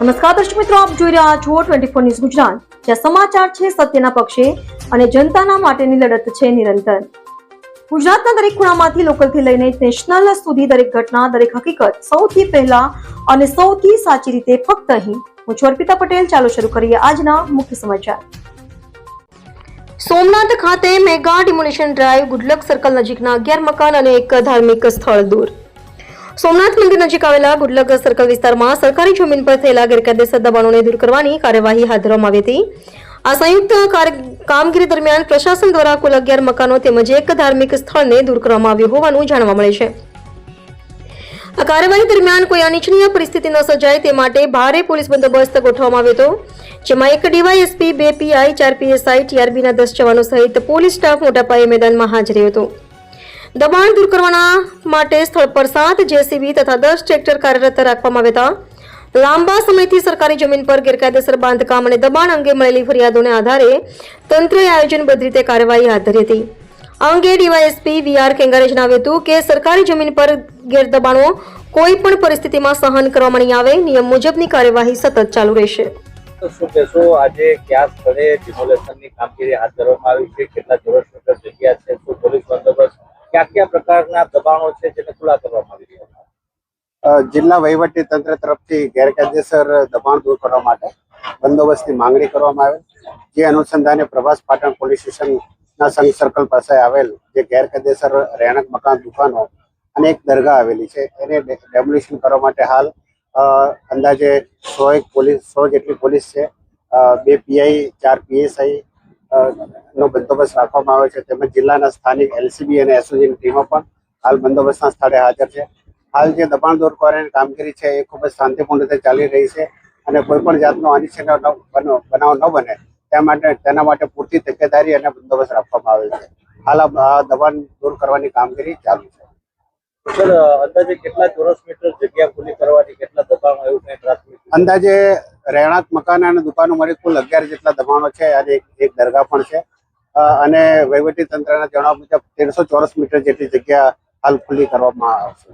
નમસ્કાર દર્શક મિત્રો, આપ જોઈ રહ્યા છો ટ્વેન્ટી ફોર ન્યૂઝ ગુજરાત. જ્યાં સમાચાર છે સત્યના પક્ષે અને જનતાના માટેની લડત છે નિરંતર. ગુજરાતના દરેક ખૂણામાંથી લોકલથી લઈને નેશનલ સુધી દરેક ઘટના, દરેક હકીકત સૌથી પહેલા અને સૌથી સાચી રીતે ફક્ત અહીં. હું છું અર્પિતા પટેલ. ચાલો શરૂ કરીએ આજના મુખ્ય સમાચાર. સોમનાથ ખાતે mega demolition drive, good luck circle નજીકના અગિયાર મકાન અને એક ધાર્મિક સ્થળ દૂર. સોમનાથ મંદિર નજીક આવેલા ગુડલક સર્કલ વિસ્તારમાં સરકારી જમીન પર થયેલા ગેરકાયદેસર દબાણોને દૂર કરવાની કાર્યવાહી હાથ ધરવામાં આવી હતી. આ સંયુક્ત કામગીરી દરમિયાન પ્રશાસન દ્વારા કુલ અગિયાર મકાનો તેમજ એક ધાર્મિક સ્થળને દૂર કરવામાં આવ્યું હોવાનું જાણવા મળે છે. આ કાર્યવાહી દરમિયાન કોઈ અનિચ્છનીય પરિસ્થિતિ ન સર્જાય તે માટે ભારે પોલીસ બંદોબસ્ત ગોઠવવામાં આવ્યો હતો, જેમાં એક ડીવાયએસપી, બે પીઆઈ, ચાર પીએસઆઈ ટીઆરબીના દસ જવાનો સહિત પોલીસ સ્ટાફ મોટા પાયે મેદાનમાં હાજર રહ્યો હતો. દબાણ દૂર કરવાના માટે સ્થળ પર સાત જેસીબી તથા દસ ટ્રેક્ટર કાર્યરત રાખવામાં આવ્યા હતા. લાંબા સમયથી સરકારી જમીન પર ગેરકાયદેસર બાંધકામ અને દબાણ અંગે મળેલી ફરિયાદોને આધારે તંત્રએ આયોજનબદ્ધ રીતે કાર્યવાહી હાથ ધરી હતી. આ અંગે ડીવાયએસપી વીઆર કેંગારે જણાવ્યું હતું કે સરકારી જમીન પર ગેરદબાણો કોઈ પણ પરિસ્થિતિમાં સહન કરવામાં નહીં આવે, નિયમ મુજબની કાર્યવાહી સતત ચાલુ રહેશે. શું કહેશો, આજે કયા સ્થળે ડિમોલેશનની કામગીરી હાથ ધરવામાં આવી છે? કેટલા ચોરસ જગ્યા છે? શું પોલીસ કયા આવી જિલ્લા વહીવટી તંત્ર તરફથી ગેરકાયદેસર દબાણ દૂર કરવા માટે બંદોબસ્તની માંગણી કરવામાં આવેલ જે અનુસંધાને પ્રભાસ પાટણ પોલીસ સ્ટેશનના સંઘ સર્કલ પાસે આવેલ જે ગેરકાયદેસર રહેણાંક મકાન, દુકાનો અને એક દરગાહ આવેલી છે, એને ડેમોલિશન કરવા માટે હાલ અંદાજે સો એક પોલીસ, સો જેટલી પોલીસ છે. બે પીઆઈ, ચાર પીએસઆઈ નો બંદોબસ્ત રાખવામાં આવ્યો છે. તેમજ જિલ્લાના સ્થાનિક એલસીબી અને એસઓજીની ટીમો પણ હાલ બંદોબસ્તના સ્થળે હાજર છે. હાલ જે દબાણ દૂર કરવાની કામગીરી છે એ ખૂબ જ શાંતિપૂર્ણ રીતે ચાલી રહી છે અને કોઈ પણ જાતનો અનિચ્છનીય બનાવ ન બને તે માટે તેના માટે પૂરતી તકેદારી અને બંદોબસ્ત રાખવામાં આવેલ છે. હાલ આ આ દબાણ દૂર કરવાની કામગીરી ચાલુ છે. સર અંદાજે કેટલા ચોરસ મીટર જગ્યા ખુલ્લી કરવાની કેટલા દબાણો એવું કંઈ પ્રાથમિક? અંદાજે રહેણાંક મકાન અને દુકાનો મળી કુલ અગિયાર જેટલા દબાણો છે, અને એક દરગાહ પણ છે. અને વહીવટી તંત્રના જણાવ્યા મુજબ તેરસો ચોરસ મીટર જેટલી જગ્યા હાલ ખુલ્લી કરવામાં આવશે.